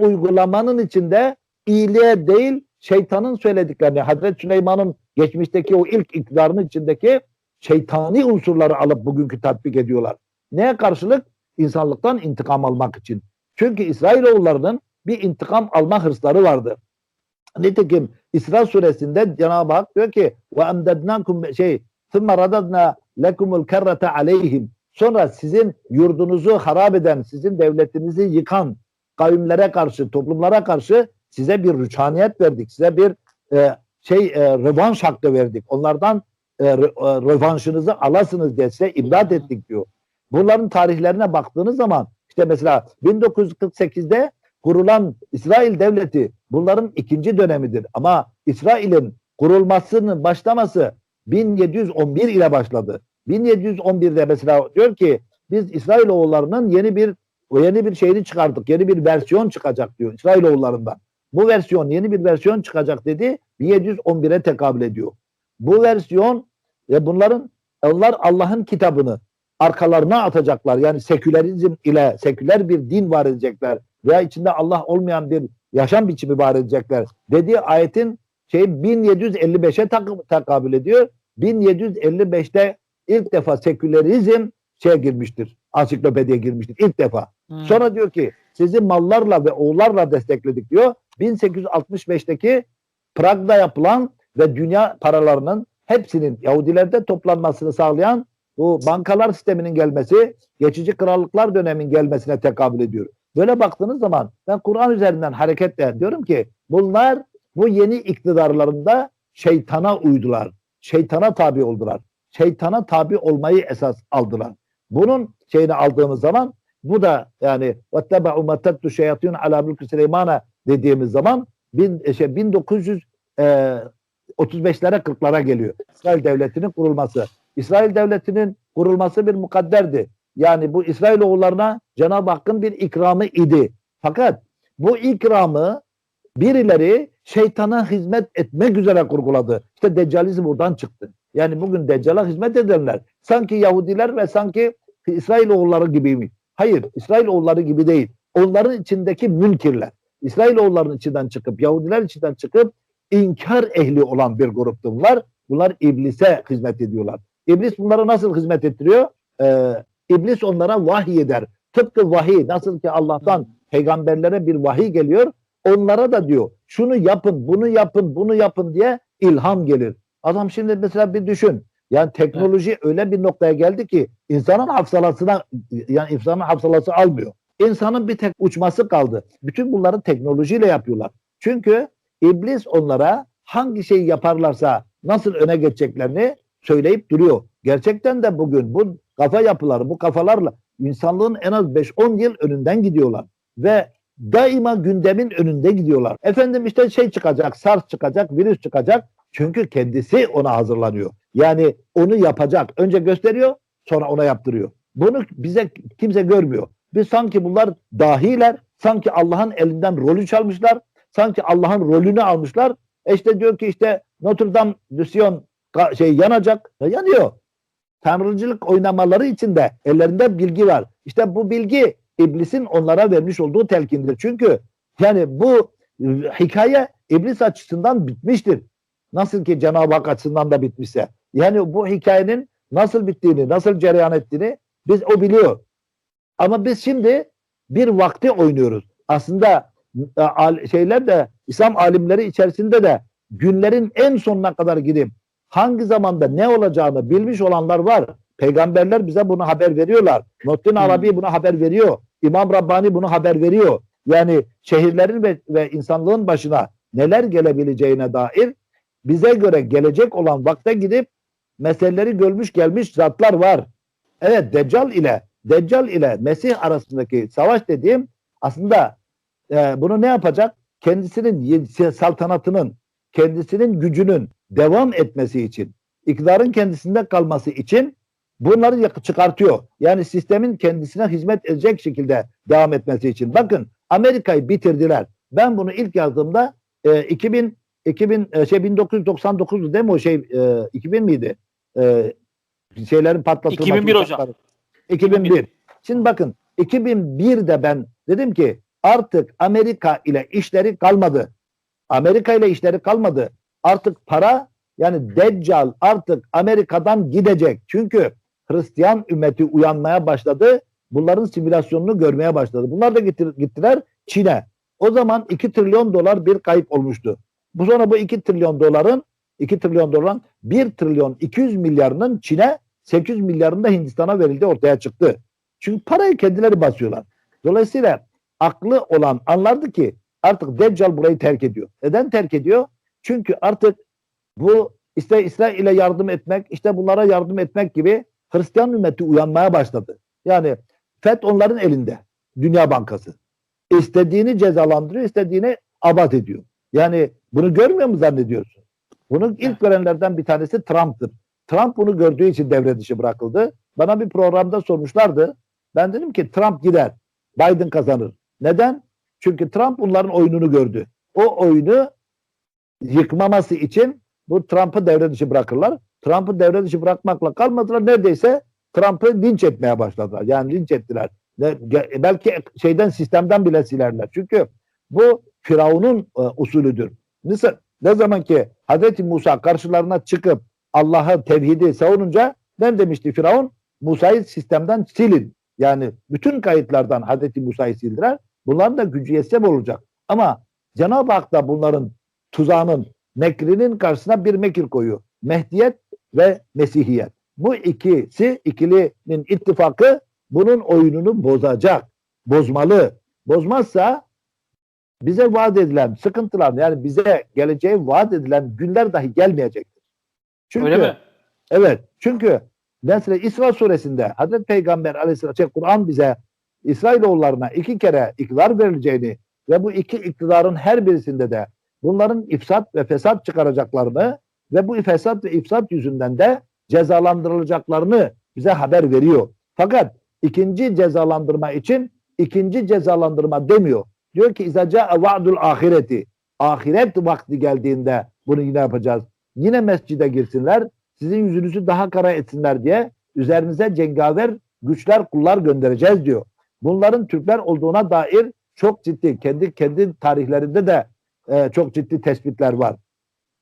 uygulamanın içinde iyiliğe değil şeytanın söylediklerini, Hazreti Süleyman'ın geçmişteki o ilk iktidarının içindeki şeytani unsurları alıp bugünkü tatbik ediyorlar. Neye karşılık? İnsanlıktan intikam almak için. Çünkü İsrailoğullarının bir intikam alma hırsları vardı. Nitekim İsra suresinde Cenab-ı Hak diyor ki ve emdednakum şey thumma radadna lekumul kerrete aleyhim sonra sizin yurdunuzu harap eden, sizin devletinizi yıkan kavimlere karşı, toplumlara karşı size bir rüçhaniyet verdik. Size bir e, şey e, rövanş hakkı verdik. Onlardan e, re- e, rövanşınızı alasınız diye size imdat ettik diyor. Bunların tarihlerine baktığınız zaman işte mesela 1948'de kurulan İsrail devleti bunların ikinci dönemidir. Ama İsrail'in kurulmasının başlaması 1711 ile başladı. 1711'de mesela diyor ki biz İsrailoğullarının yeni bir o yeni bir şeyini çıkardık. Yeni bir versiyon çıkacak diyor İsrailoğullarından. Bu versiyon yeni bir versiyon çıkacak dedi. 1711'e tekabül ediyor. Bu versiyon ve bunların onlar Allah'ın kitabını arkalarına atacaklar. Yani sekülerizm ile seküler bir din var edecekler veya içinde Allah olmayan bir yaşam biçimi var edecekler. Dediği ayetin şey 1755'e tak- tekabül ediyor. 1755'te ilk defa sekülerizm şeye girmiştir. Ansiklopediye girmiştir ilk defa. Hmm. Sonra diyor ki sizi mallarla ve oğullarla destekledik diyor. 1865'teki Prag'da yapılan ve dünya paralarının hepsinin Yahudilerde toplanmasını sağlayan bu bankalar sisteminin gelmesi, geçici krallıklar dönemin gelmesine tekabül ediyor. Böyle baktığınız zaman ben Kur'an üzerinden hareketle diyorum ki bunlar bu yeni iktidarlarında şeytana uydular. Şeytana tabi oldular. Şeytana tabi olmayı esas aldılar. Bunun şeyini aldığımız zaman bu da yani vettebe'u matattu şeyatun ala mülkü Süleyman'a dediğimiz zaman bin, e, şey, 1900 40'lara e, geliyor. İsrail Devleti'nin kurulması. İsrail Devleti'nin kurulması bir mukadderdi. Yani bu İsrail oğullarına Cenab-ı Hakk'ın bir ikramı idi. Fakat bu ikramı birileri şeytana hizmet etmek üzere kurguladı. İşte deccalizm buradan çıktı. Yani bugün Deccal'a hizmet edenler sanki Yahudiler ve sanki İsrailoğulları gibi mi? Hayır, İsrailoğulları gibi değil. Onların içindeki münkirler. İsrailoğullarının içinden çıkıp, Yahudiler içinden çıkıp inkar ehli olan bir gruptu bunlar. Bunlar iblise hizmet ediyorlar. İblis bunlara nasıl hizmet ettiriyor? Ee, İblis onlara vahiy eder. Tıpkı vahiy nasıl ki Allah'tan peygamberlere bir vahiy geliyor. Onlara da diyor şunu yapın, bunu yapın, bunu yapın diye ilham gelir. Adam şimdi mesela bir düşün. Yani teknoloji öyle bir noktaya geldi ki insanın hafsalasına yani insanın hafsalası almıyor. İnsanın bir tek uçması kaldı. Bütün bunları teknolojiyle yapıyorlar. Çünkü iblis onlara hangi şeyi yaparlarsa nasıl öne geçeceklerini söyleyip duruyor. Gerçekten de bugün bu kafa yapıları, bu kafalarla insanlığın en az 5-10 yıl önünden gidiyorlar. Ve daima gündemin önünde gidiyorlar. Efendim işte şey çıkacak, SARS çıkacak, virüs çıkacak. Çünkü kendisi ona hazırlanıyor. Yani onu yapacak. Önce gösteriyor, sonra ona yaptırıyor. Bunu bize kimse görmüyor. Biz sanki bunlar dahiler, sanki Allah'ın elinden rolü çalmışlar, sanki Allah'ın rolünü almışlar. E işte diyor ki işte Notre Dame de Sion şey yanacak. E yanıyor. Tanrıcılık oynamaları içinde ellerinde bilgi var. İşte bu bilgi iblisin onlara vermiş olduğu telkindir. Çünkü yani bu hikaye iblis açısından bitmiştir. Nasıl ki Cenab-ı Hak açısından da bitmişse. Yani bu hikayenin nasıl bittiğini, nasıl cereyan ettiğini biz o biliyor. Ama biz şimdi bir vakti oynuyoruz. Aslında e, şeyler de İslam alimleri içerisinde de günlerin en sonuna kadar gidip hangi zamanda ne olacağını bilmiş olanlar var. Peygamberler bize bunu haber veriyorlar. Nuhattin Arabi bunu haber veriyor. İmam Rabbani bunu haber veriyor. Yani şehirlerin ve, ve insanlığın başına neler gelebileceğine dair bize göre gelecek olan vakte gidip meseleleri görmüş gelmiş zatlar var. Evet Deccal ile Deccal ile Mesih arasındaki savaş dediğim aslında e, bunu ne yapacak? Kendisinin saltanatının, kendisinin gücünün devam etmesi için, iktidarın kendisinde kalması için bunları çıkartıyor. Yani sistemin kendisine hizmet edecek şekilde devam etmesi için. Bakın Amerika'yı bitirdiler. Ben bunu ilk yazdığımda e, 2000 2000 e, şey 1999'du değil mi o şey e, 2000 miydi? E, şeylerin patlatılması. 2001 hocam. 2001. Şimdi bakın 2001'de ben dedim ki artık Amerika ile işleri kalmadı. Amerika ile işleri kalmadı. Artık para yani Deccal artık Amerika'dan gidecek. Çünkü Hristiyan ümmeti uyanmaya başladı. Bunların simülasyonunu görmeye başladı. Bunlar da gittiler Çin'e. O zaman 2 trilyon dolar bir kayıp olmuştu. Bu sonra bu 2 trilyon doların 2 trilyon doların 1 trilyon 200 milyarının Çin'e 800 milyarının da Hindistan'a verildi ortaya çıktı. Çünkü parayı kendileri basıyorlar. Dolayısıyla aklı olan anlardı ki artık Deccal burayı terk ediyor. Neden terk ediyor? Çünkü artık bu işte İsrail'e yardım etmek, işte bunlara yardım etmek gibi Hristiyan ümmeti uyanmaya başladı. Yani FED onların elinde. Dünya Bankası. İstediğini cezalandırıyor, istediğini abat ediyor. Yani bunu görmüyor mu zannediyorsun? Bunu ilk görenlerden bir tanesi Trump'tır. Trump bunu gördüğü için devre dışı bırakıldı. Bana bir programda sormuşlardı. Ben dedim ki Trump gider. Biden kazanır. Neden? Çünkü Trump bunların oyununu gördü. O oyunu yıkmaması için bu Trump'ı devre dışı bırakırlar. Trump'ı devre dışı bırakmakla kalmadılar. Neredeyse Trump'ı linç etmeye başladılar. Yani linç ettiler. Belki şeyden sistemden bile silerler. Çünkü bu Firavun'un e, usulüdür. Nasıl? Ne zaman ki Hazreti Musa karşılarına çıkıp Allah'ı tevhidi savununca ne demişti Firavun? Musa'yı sistemden silin. Yani bütün kayıtlardan Hazreti Musa'yı sildiler. Bunların da gücü yetsem olacak. Ama Cenab-ı Hak da bunların tuzağının, mekrinin karşısına bir mekir koyuyor. Mehdiyet ve Mesihiyet. Bu ikisi, ikilinin ittifakı bunun oyununu bozacak. Bozmalı. Bozmazsa bize vaat edilen sıkıntılar yani bize geleceği vaat edilen günler dahi gelmeyecektir. Çünkü Öyle mi? Evet. Çünkü mesela İsra suresinde Hazreti Peygamber aleyhisselam şey, Kur'an bize İsrailoğullarına iki kere iktidar verileceğini ve bu iki iktidarın her birisinde de bunların ifsat ve fesat çıkaracaklarını ve bu fesat ve ifsat yüzünden de cezalandırılacaklarını bize haber veriyor. Fakat ikinci cezalandırma için ikinci cezalandırma demiyor. Diyor ki izaca va'dul ahireti. Ahiret vakti geldiğinde bunu yine yapacağız. Yine mescide girsinler. Sizin yüzünüzü daha kara etsinler diye üzerinize cengaver güçler kullar göndereceğiz diyor. Bunların Türkler olduğuna dair çok ciddi kendi kendi tarihlerinde de e, çok ciddi tespitler var.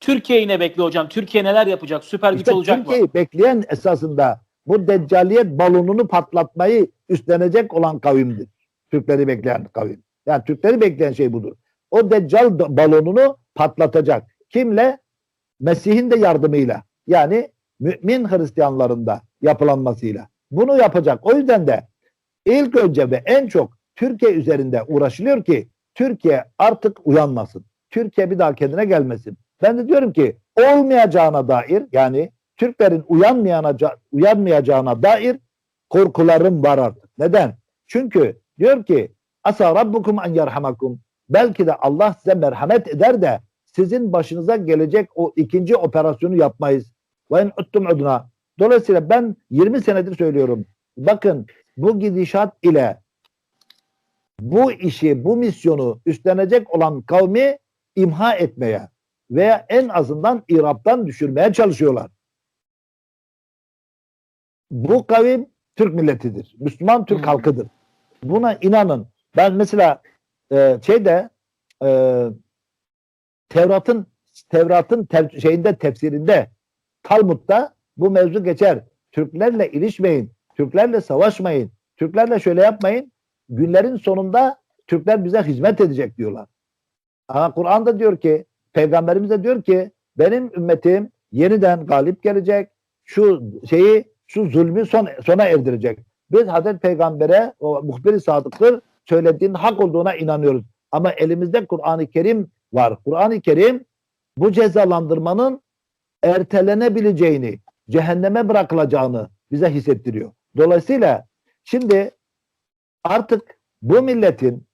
Türkiye ne bekliyor hocam? Türkiye neler yapacak? Süper güç İşte olacak mı? Türkiye'yi bekleyen esasında bu deccaliyet balonunu patlatmayı üstlenecek olan kavimdir. Türkleri bekleyen kavim. Yani Türkleri bekleyen şey budur. O deccal balonunu patlatacak. Kimle? Mesih'in de yardımıyla. Yani mümin Hristiyanların da yapılanmasıyla. Bunu yapacak. O yüzden de ilk önce ve en çok Türkiye üzerinde uğraşılıyor ki Türkiye artık uyanmasın. Türkiye bir daha kendine gelmesin. Ben de diyorum ki olmayacağına dair yani Türklerin uyanmayacağına dair korkularım var artık. Neden? Çünkü diyor ki asa rabbukum en yerhamakum belki de Allah size merhamet eder de sizin başınıza gelecek o ikinci operasyonu yapmayız. Ve en uttum udna. Dolayısıyla ben 20 senedir söylüyorum. Bakın bu gidişat ile bu işi, bu misyonu üstlenecek olan kavmi imha etmeye veya en azından İrab'dan düşürmeye çalışıyorlar. Bu kavim Türk milletidir. Müslüman Türk halkıdır. Buna inanın. Ben mesela e, şeyde e, Tevrat'ın Tevrat'ın tev- şeyinde tefsirinde Talmud'da bu mevzu geçer. Türklerle ilişmeyin. Türklerle savaşmayın. Türklerle şöyle yapmayın. Günlerin sonunda Türkler bize hizmet edecek diyorlar. Ama Kur'an'da diyor ki Peygamberimiz de diyor ki benim ümmetim yeniden galip gelecek. Şu şeyi şu zulmü son, sona erdirecek. Biz Hazreti Peygamber'e o muhbir-i sadıktır söylediğin hak olduğuna inanıyoruz. Ama elimizde Kur'an-ı Kerim var. Kur'an-ı Kerim bu cezalandırmanın ertelenebileceğini, cehenneme bırakılacağını bize hissettiriyor. Dolayısıyla şimdi artık bu milletin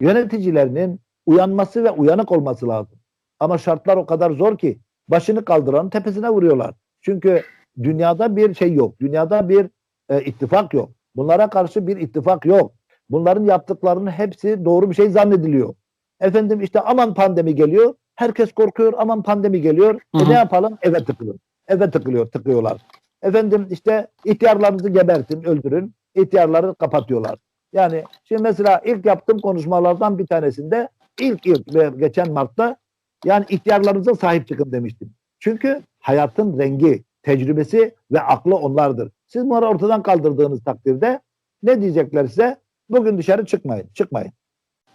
yöneticilerinin uyanması ve uyanık olması lazım. Ama şartlar o kadar zor ki başını kaldıran tepesine vuruyorlar. Çünkü dünyada bir şey yok. Dünyada bir e, ittifak yok. Bunlara karşı bir ittifak yok. Bunların yaptıklarının hepsi doğru bir şey zannediliyor. Efendim işte aman pandemi geliyor. Herkes korkuyor aman pandemi geliyor. Hı E ne yapalım? Eve tıkılın. Eve tıkılıyor, tıkıyorlar. Efendim işte ihtiyarlarınızı gebertin, öldürün. İhtiyarları kapatıyorlar. Yani şimdi mesela ilk yaptığım konuşmalardan bir tanesinde ilk ilk geçen Mart'ta yani ihtiyarlarınıza sahip çıkın demiştim. Çünkü hayatın rengi, tecrübesi ve aklı onlardır. Siz bunları ortadan kaldırdığınız takdirde ne diyecekler size? Bugün dışarı çıkmayın, çıkmayın.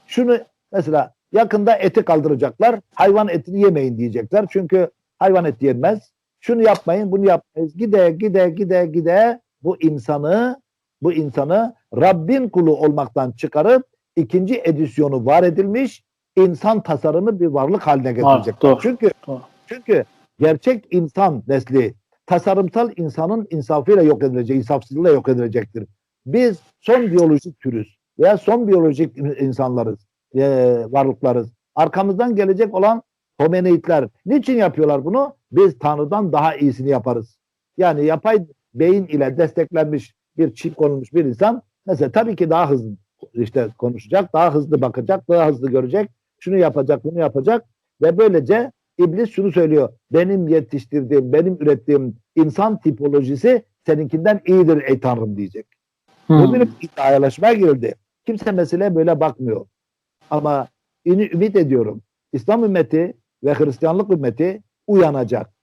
Şunu mesela yakında eti kaldıracaklar. Hayvan etini yemeyin diyecekler. Çünkü hayvan eti yenmez. Şunu yapmayın, bunu yapmayız. Gide gide gide gide bu insanı bu insanı Rabbin kulu olmaktan çıkarıp ikinci edisyonu var edilmiş insan tasarımı bir varlık haline getirecek. doğru. Çünkü Doğru. çünkü gerçek insan nesli tasarımsal insanın insafıyla yok edilecek, insafsızlığıyla yok edilecektir. Biz son biyolojik türüz veya son biyolojik insanlarız, eee, varlıklarız. Arkamızdan gelecek olan homenidler. Niçin yapıyorlar bunu? Biz Tanrı'dan daha iyisini yaparız. Yani yapay beyin ile desteklenmiş bir çip konulmuş bir insan mesela tabii ki daha hızlı işte konuşacak, daha hızlı bakacak, daha hızlı görecek, şunu yapacak, bunu yapacak ve böylece İblis şunu söylüyor. Benim yetiştirdiğim, benim ürettiğim insan tipolojisi seninkinden iyidir ey Tanrım diyecek. Hmm. Bu bir iddialaşmaya girildi. Kimse meseleye böyle bakmıyor. Ama ümit ediyorum. İslam ümmeti ve Hristiyanlık ümmeti uyanacak.